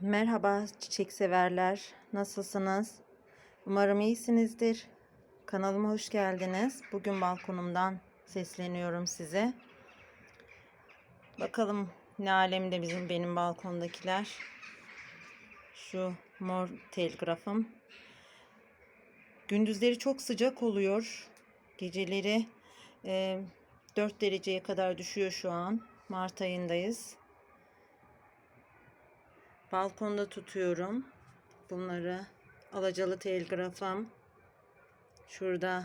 Merhaba çiçek severler. Nasılsınız? Umarım iyisinizdir. Kanalıma hoş geldiniz. Bugün balkonumdan sesleniyorum size. Bakalım ne alemde bizim benim balkondakiler. Şu mor telgrafım. Gündüzleri çok sıcak oluyor. Geceleri e, 4 dereceye kadar düşüyor şu an. Mart ayındayız. Balkonda tutuyorum. Bunları alacalı telgrafım. Şurada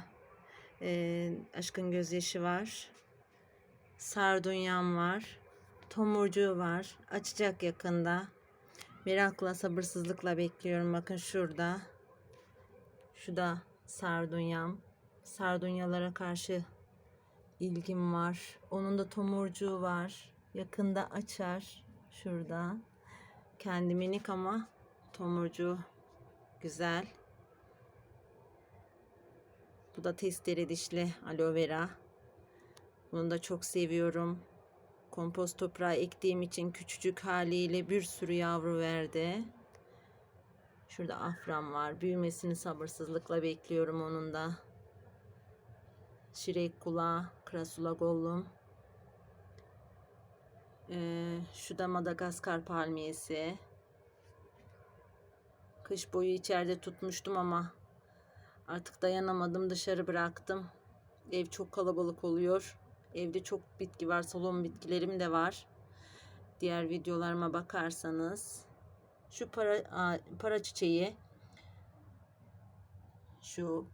e, aşkın gözyaşı var. Sardunyam var. Tomurcuğu var. Açacak yakında. Merakla, sabırsızlıkla bekliyorum. Bakın şurada. Şu da sardunyam. Sardunyalara karşı ilgim var. Onun da tomurcuğu var. Yakında açar. Şurada. Kendi minik ama tomurcuğu güzel. Bu da testere dişli aloe vera. Bunu da çok seviyorum. Kompost toprağı ektiğim için küçücük haliyle bir sürü yavru verdi. Şurada afram var. Büyümesini sabırsızlıkla bekliyorum onun da. Şirek kulağı, krasula gollum. Ee, şu da Madagaskar palmiyesi. Kış boyu içeride tutmuştum ama artık dayanamadım dışarı bıraktım. Ev çok kalabalık oluyor. Evde çok bitki var. Salon bitkilerim de var. Diğer videolarıma bakarsanız şu para para çiçeği şu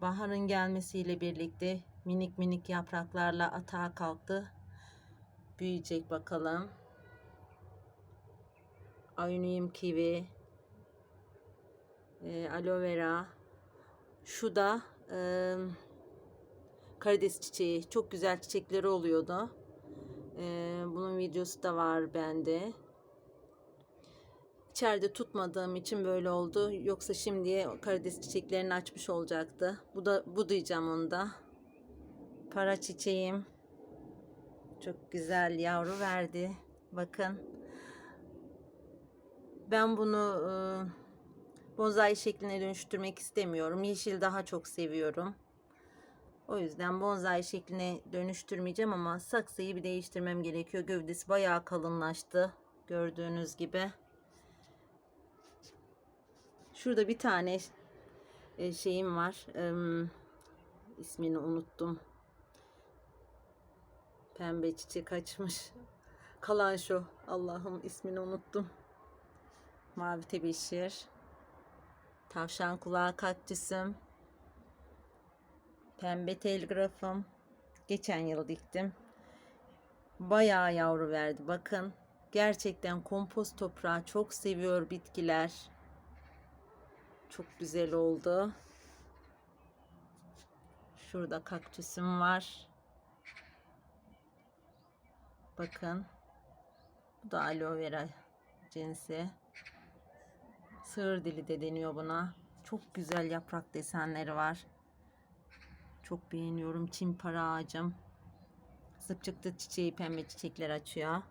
baharın gelmesiyle birlikte minik minik yapraklarla atağa kalktı büyüyecek bakalım. Ayunium kivi, e, aloe vera. Şu da e, karides çiçeği. Çok güzel çiçekleri oluyordu. E, bunun videosu da var bende. İçeride tutmadığım için böyle oldu. Yoksa şimdiye karides çiçeklerini açmış olacaktı. Bu da bu diyeceğim onu da. Para çiçeğim. Çok güzel yavru verdi. Bakın. Ben bunu e, bonsai şekline dönüştürmek istemiyorum. Yeşil daha çok seviyorum. O yüzden bonsai şekline dönüştürmeyeceğim ama saksıyı bir değiştirmem gerekiyor. Gövdesi bayağı kalınlaştı. Gördüğünüz gibi. Şurada bir tane e, şeyim var. E, ismini unuttum. Pembe çiçek açmış. Kalan şu. Allah'ım ismini unuttum. Mavi tebeşir. Tavşan kulağı kaktüsüm. Pembe telgrafım. Geçen yıl diktim. Bayağı yavru verdi. Bakın. Gerçekten kompost toprağı çok seviyor bitkiler. Çok güzel oldu. Şurada kaktüsüm var. Bakın. Bu da aloe vera cinsi. Sığır dili de deniyor buna. Çok güzel yaprak desenleri var. Çok beğeniyorum. Çim para ağacım. Zıpçıklı çiçeği pembe çiçekler açıyor.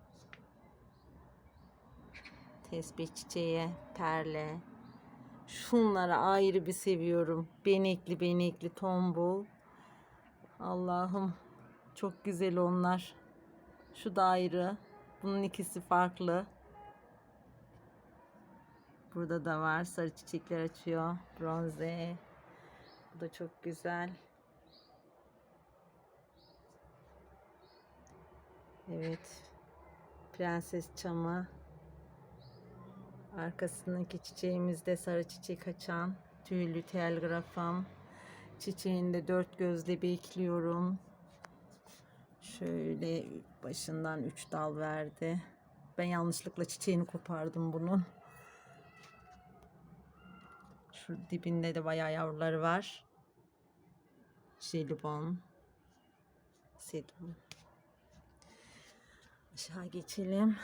Tesbih çiçeği, perle. Şunları ayrı bir seviyorum. Benekli benekli tombul. Allah'ım çok güzel onlar. Şu da ayrı. Bunun ikisi farklı. Burada da var. Sarı çiçekler açıyor. Bronze. Bu da çok güzel. Evet. Prenses çamı. Arkasındaki çiçeğimiz de sarı çiçek açan. Tüylü telgrafım. Çiçeğinde dört gözle bekliyorum. Şöyle başından üç dal verdi. Ben yanlışlıkla çiçeğini kopardım bunun. Şu dibinde de bayağı yavruları var. Jelibon. Sedum. Aşağı geçelim.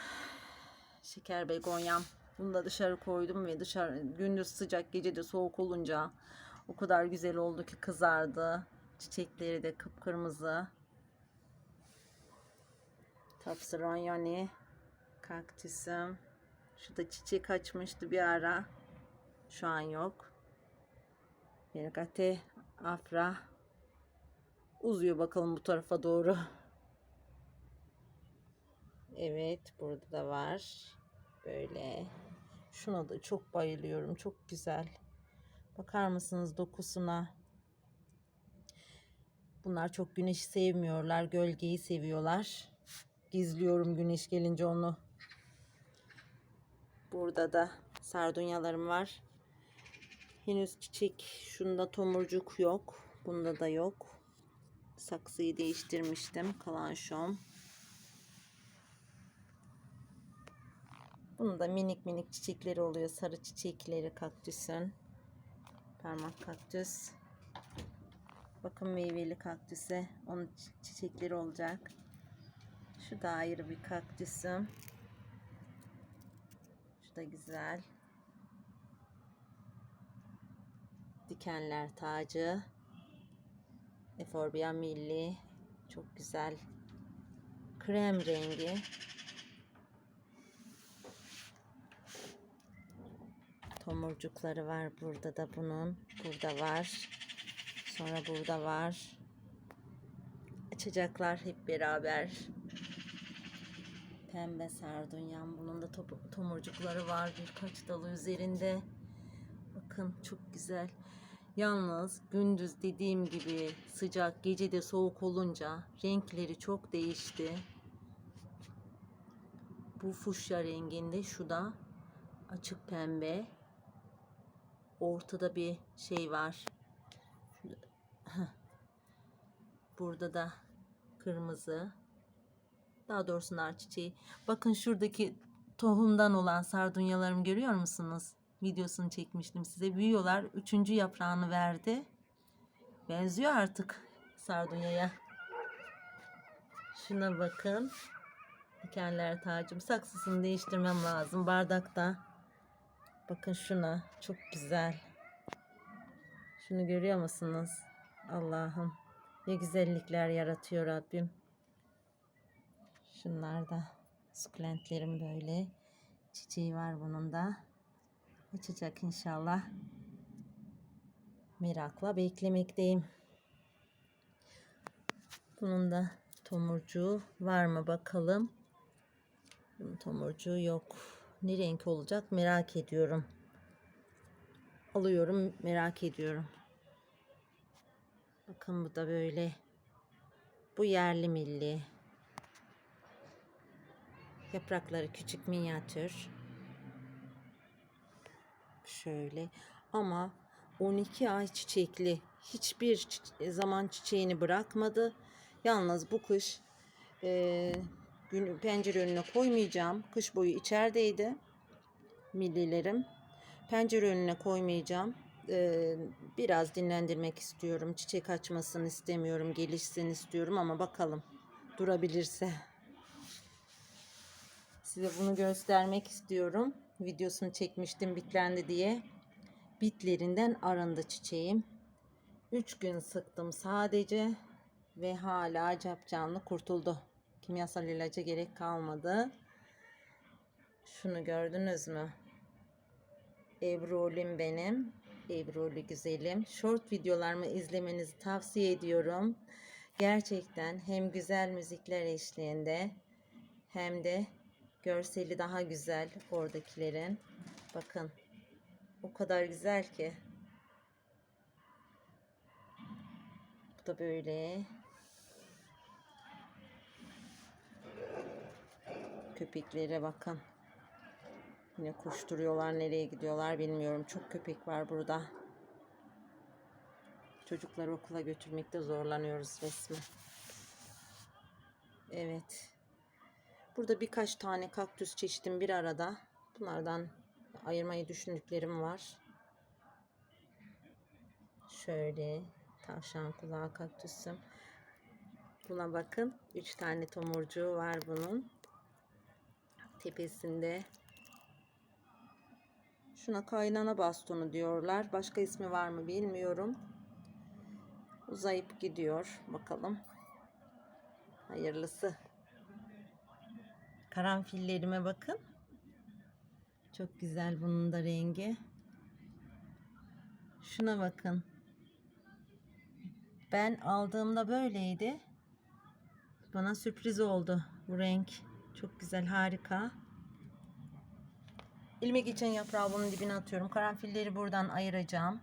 Şeker begonyam. Bunu da dışarı koydum ve dışarı gündüz sıcak gece de soğuk olunca o kadar güzel oldu ki kızardı. Çiçekleri de kıpkırmızı. Tapsironyoni kaktüsüm. Şurada çiçek açmıştı bir ara. Şu an yok. Bergate Afra uzuyor bakalım bu tarafa doğru. Evet burada da var. Böyle. Şuna da çok bayılıyorum. Çok güzel. Bakar mısınız dokusuna? Bunlar çok güneşi sevmiyorlar. Gölgeyi seviyorlar. Gizliyorum güneş gelince onu. Burada da sardunyalarım var. Henüz çiçek şunda tomurcuk yok. Bunda da yok. Saksıyı değiştirmiştim. Kalanşom. Bunda minik minik çiçekleri oluyor. Sarı çiçekleri kaktüsün. Parmak kaktüs. Bakın meyveli kaktüse. Onun çi- çiçekleri olacak. Şu da ayrı bir kaktüsüm. Şu da güzel. Dikenler tacı. Eforbia milli. Çok güzel. Krem rengi. Tomurcukları var burada da bunun. Burada var. Sonra burada var. Açacaklar hep beraber. Pembe sardunyam. Bunun da tomurcukları var birkaç dalı üzerinde. Bakın çok güzel. Yalnız gündüz dediğim gibi sıcak, gece de soğuk olunca renkleri çok değişti. Bu fuşya renginde, şu da açık pembe. Ortada bir şey var. Burada da kırmızı. Daha doğrusu nar çiçeği. Bakın şuradaki tohumdan olan sardunyalarımı görüyor musunuz? Videosunu çekmiştim size. Büyüyorlar. Üçüncü yaprağını verdi. Benziyor artık sardunyaya. Şuna bakın. Dikenler tacım. Saksısını değiştirmem lazım. Bardakta. Bakın şuna. Çok güzel. Şunu görüyor musunuz? Allah'ım. Ne güzellikler yaratıyor Rabbim. Şunlar da sukulentlerim böyle. Çiçeği var bunun da. Açacak inşallah. Merakla beklemekteyim. Bunun da tomurcuğu var mı bakalım. Bunun tomurcuğu yok. Ne renk olacak merak ediyorum. Alıyorum merak ediyorum. Bakın bu da böyle. Bu yerli milli. Yaprakları küçük minyatür. Şöyle ama 12 ay çiçekli. Hiçbir zaman çiçeğini bırakmadı. Yalnız bu kış e, gün, pencere önüne koymayacağım. Kış boyu içerideydi. Millilerim. Pencere önüne koymayacağım. E, biraz dinlendirmek istiyorum. Çiçek açmasını istemiyorum. Gelişsin istiyorum ama bakalım durabilirse. Size bunu göstermek istiyorum. Videosunu çekmiştim bitlendi diye. Bitlerinden arındı çiçeğim. 3 gün sıktım sadece ve hala capcanlı kurtuldu. Kimyasal ilaca gerek kalmadı. Şunu gördünüz mü? Ebru'lim benim. Ebru'lu güzelim. Short videolarımı izlemenizi tavsiye ediyorum. Gerçekten hem güzel müzikler eşliğinde hem de görseli daha güzel oradakilerin. Bakın. O kadar güzel ki. Bu da böyle. Köpeklere bakın. Yine koşturuyorlar. Nereye gidiyorlar bilmiyorum. Çok köpek var burada. Çocukları okula götürmekte zorlanıyoruz resmen. Evet. Burada birkaç tane kaktüs çeşidim bir arada. Bunlardan ayırmayı düşündüklerim var. Şöyle tavşan kulağı kaktüsüm. Buna bakın. Üç tane tomurcuğu var bunun. Tepesinde. Şuna kaynana bastonu diyorlar. Başka ismi var mı bilmiyorum. Uzayıp gidiyor. Bakalım. Hayırlısı. Karanfillerime bakın. Çok güzel bunun da rengi. Şuna bakın. Ben aldığımda böyleydi. Bana sürpriz oldu bu renk. Çok güzel, harika. İlmek için yaprağı bunun dibine atıyorum. Karanfilleri buradan ayıracağım.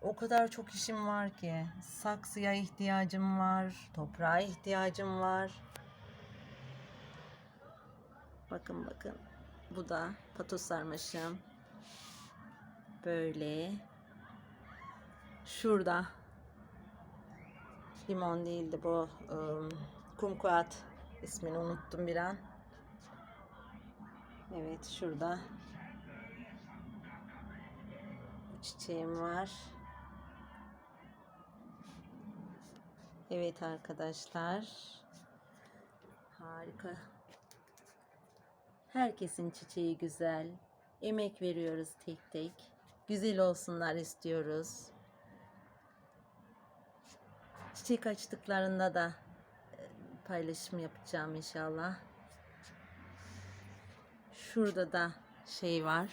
O kadar çok işim var ki. Saksıya ihtiyacım var. Toprağa ihtiyacım var. Bakın bakın. Bu da patos sarmaşım. Böyle. Şurada. Limon değildi bu. ım, kumkuat. ismini unuttum bir an. Evet şurada. Bu çiçeğim var. Evet arkadaşlar. Harika. Herkesin çiçeği güzel. Emek veriyoruz tek tek. Güzel olsunlar istiyoruz. Çiçek açtıklarında da e, paylaşım yapacağım inşallah. Şurada da şey var.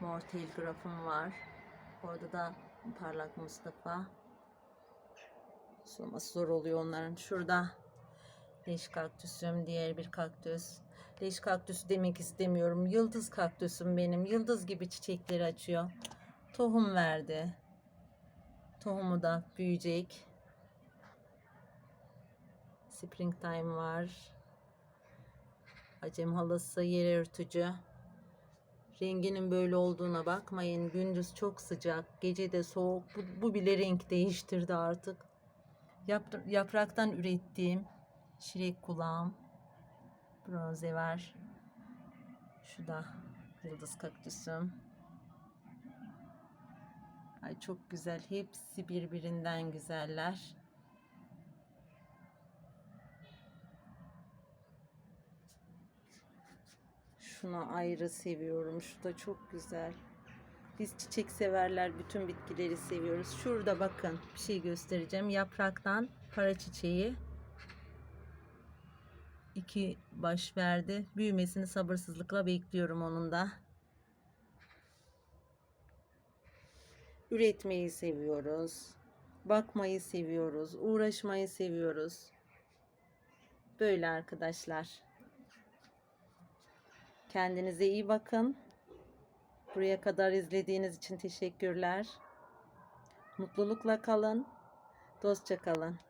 Mor telgrafım var. Orada da parlak Mustafa. Sulaması zor oluyor onların. Şurada leş kaktüsüm, diğer bir kaktüs. Leş kaktüsü demek istemiyorum. Yıldız kaktüsüm benim. Yıldız gibi çiçekleri açıyor. Tohum verdi. Tohumu da büyüyecek. Springtime var. Acem halası yer örtücü. Renginin böyle olduğuna bakmayın. Gündüz çok sıcak, gece de soğuk. Bu, bu bile renk değiştirdi artık. Yap- yapraktan ürettiğim şirek kulağım. Bronze var. Şu da yıldız kaktüsüm. Ay çok güzel. Hepsi birbirinden güzeller. Şunu ayrı seviyorum. Şu da çok güzel. Biz çiçek severler bütün bitkileri seviyoruz. Şurada bakın bir şey göstereceğim. Yapraktan para çiçeği. İki baş verdi. Büyümesini sabırsızlıkla bekliyorum onun da. Üretmeyi seviyoruz. Bakmayı seviyoruz. Uğraşmayı seviyoruz. Böyle arkadaşlar. Kendinize iyi bakın. Buraya kadar izlediğiniz için teşekkürler. Mutlulukla kalın. Dostça kalın.